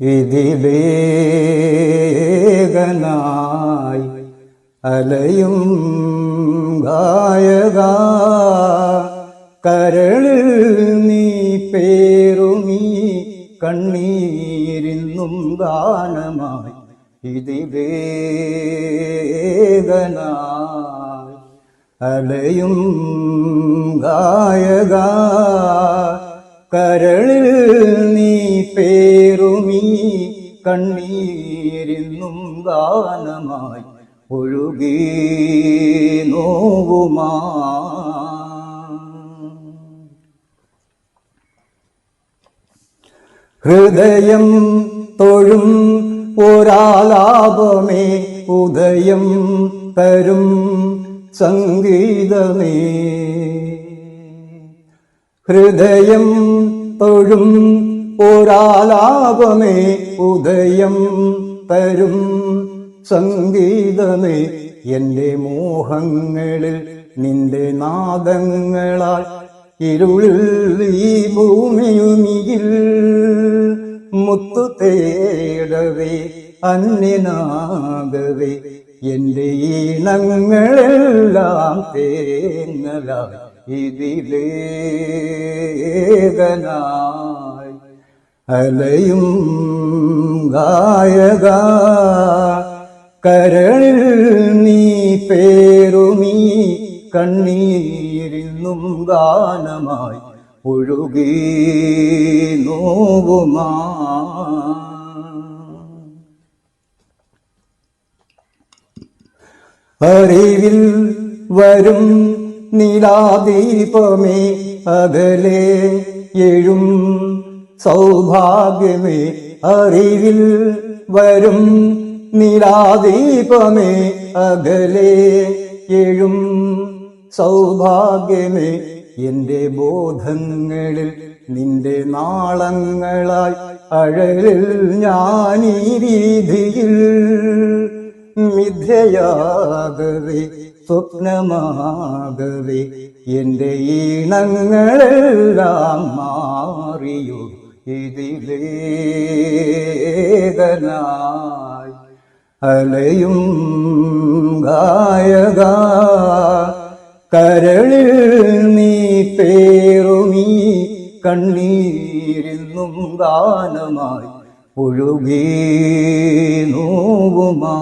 ഇതിലേകനായി അലയും ഗായക. കരളിൽ നീ പേറുമീ കണ്ണീരിന്നും ഗാനമായി ഇതിലേകനായി അലയും ഗായക. കരളിൽ നീ പേറുമീ കണ്ണീരിന്നും ഗാനമായി ഒഴുകി നോവുമാ. ഹൃദയം തൊഴും ഒരാലാപമേ ഉദയം തരും സംഗീതമേ. ഹൃദയം തൊഴും ഒരാലാപമേ ഉദയം തരും സംഗീതമേ എന്റെ മോഹങ്ങളിൽ നിന്റെ നാദങ്ങളാൽ ഇരുളിൽ ഈ ഭൂമിയുമിയിൽ മുത്തു തേടവേ അന്യനാകവേ എന്റെ ഈണങ്ങളെല്ലാം തേങ്ങലായി. ഇതിലേകനായി അലയും ഗായക. കരളിൽ നീ പേരുമീ കണ്ണീരിന്നും ഗാനമായി ഒഴുകി നോവുമാ. അറിവിൽ വരും നീലാദീപമേ അകലെ എഴും സൗഭാഗ്യമേ അറിവിൽ വരും നീലാദീപമേ അകലെ എഴും സൗഭാഗ്യമേ എന്റെ ബോധങ്ങളിൽ നിന്റെ നാളങ്ങളായി അഴലിൽ ഞാനീ വീതിയിൽ മിഥ്യയാകവേ സ്വപ്നമാകവേ എന്റെ ഈണങ്ങളെല്ലാം മാറിയോ ഇതിലേകനായി അലയും ഗായക കരളിൽ നീ പേറുമീ കണ്ണീരിന്നും ഗാനമായി ഒഴുകി നോവുമാ.